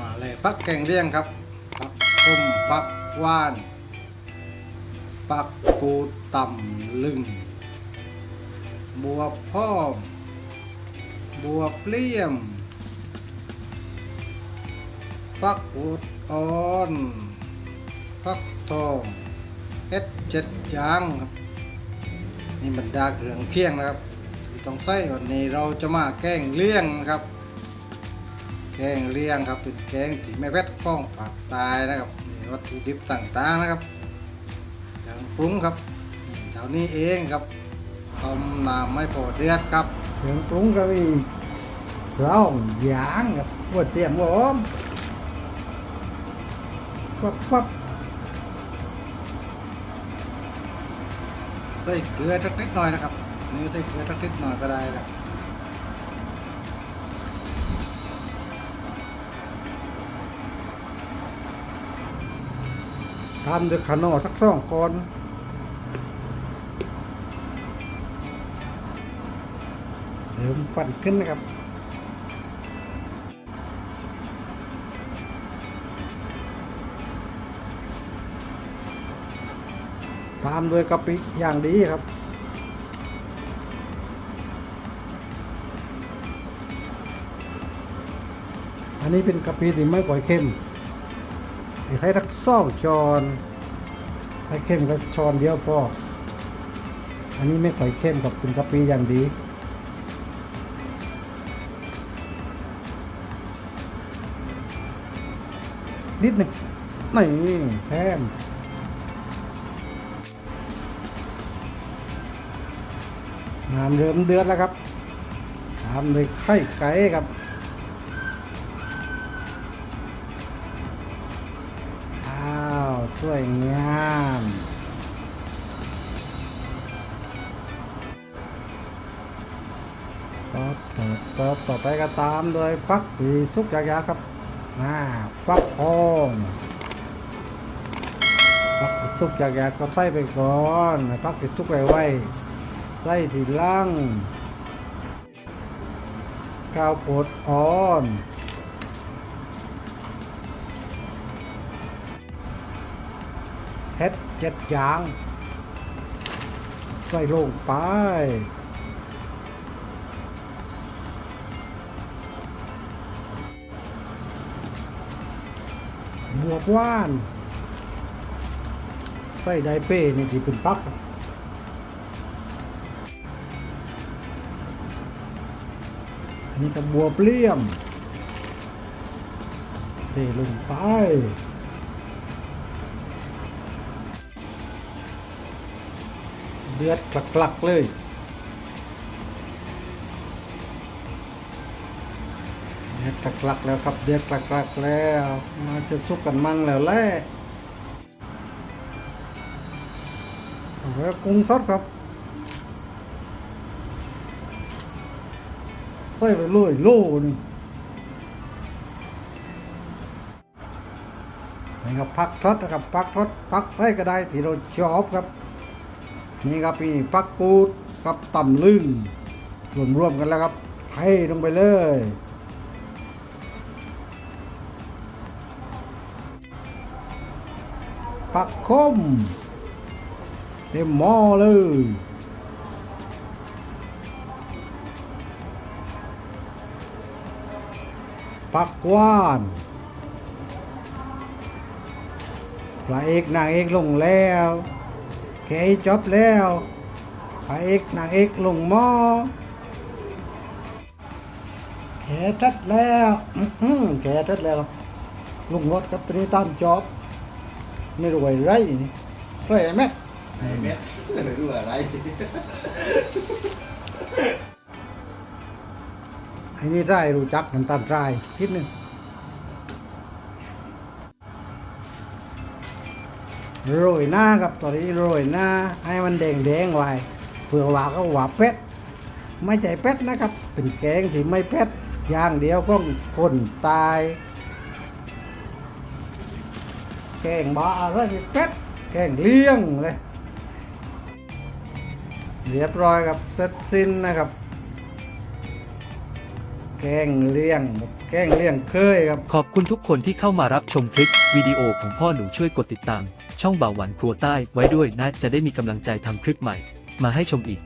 มาเลยปักแกงเลี่ยงครับ ปักคมปักว่าน ปักกูต่ำลึง บวบพ้อม บวบเลี่ยม ปักอูดอ่อน ปักทองเอ็ดเจ็ดยางครับ นี่บรรดาเครื่องเคียงนะครับ ต้องใส่วันนี้เราจะมาแกงเลี่ยงนะครับ กงเลี่ยงครับเป็นแกงที่ไม่แวดข้องผักตายนะครับนี่วัตถุดิบต่างๆนะครับอย่างปรุงครับนี่เท่านี้เองครับต้มน้ำไม่พอเดือดครับเครื่องปรุงก็มีสองอย่างครับหัวเตรียมหอมปั๊บปั๊บใส่เกลือสักนิดหน่อยนะครับนี่ใส่เกลือสักนิดหน่อยก็ได้ครับ ทำด้วยขนอสักสองก่อนเริ่มปั่นขึ้นนะครับตามด้วยกะปิอย่างดีครับอันนี้เป็นกะปิที่ไม่ปล่อยเค็ม ให้รักซ่องจอนให้เข้มก็ช้อนเดียวพออันนี้ไม่ปล่อยเข้มกับเป็นกะปิอย่างดีนิดหนึ่งนี่แพมน้ำเริ่มเดือดแล้วครับตามด้วยไข่ไก่ครับ สวยงามต่อต่อต่อต่อไปก็ตามโดยฟักสีทุกอย่างครับน่าฟักทองฟักทุกอย่างก็ใส่ไปก่อนฟักสีทุกไว้ไว้ใส่ทีล่างข้าวโพดอ่อน เฮ็ดเจ็ดอย่าง ใส่ลงไป บวบว่าน ใส่ไดเป้นี่ที่เป็นปักอันนี้ก็บัวเปลี่ยมเทลงไป เดือดกลักๆเลยเดือดกลักๆแล้วครับเดือดกลักๆแล้ว มาจะสุกกันมั่งแล้วแหละแล้วกุ้งสดครับใส่ไปเลยโลหนึงนี่ครับพักทดนะครับพักทดพักได้ก็ได้ที่เราชอบครับ นี่ครับมีปักกูดกับต่ำลึงรวมๆกันแล้วครับให้ลงไปเลยปักคม เต็มหม้อเลยปักกวานพระเอกนางเอกลงแล้ว แกจบแล้วพระเอกนางเอกลงหม้อแกทัดแล้วอื้อหือแกทัดแล้ว ลุงรถกับตรีตามจอบไม่รวยไรนี่รวยไหมไอ้เม็ดไม่รู้อะไรไอ้นี่ได้รู้จักน้ำตาลทรายทิดหนึ่ง โรยหน้ากับตอนนี้โรยหน้าให้มันแดงแดงๆไว้เผื่อว่าก็ว่าเป็ดไม่ใจเป็ดนะครับ เป็นแกงที่ไม่เป็ดอย่างเดียวก็คนตาย แกงบ้าอะไรเป็ดแกงเลี้ยงเลยเรียบร้อยครับเสร็จสิ้นนะครับ แกงเลี่ยงแกงเลี่ยงเคยครับ ขอบคุณทุกคนที่เข้ามารับชมคลิปวิดีโอของพ่อหนูช่วยกดติดตาม ช่องบ่าวหวานครัวใต้ไว้ด้วยนะ จะได้มีกำลังใจทำคลิปใหม่ มาให้ชมอีก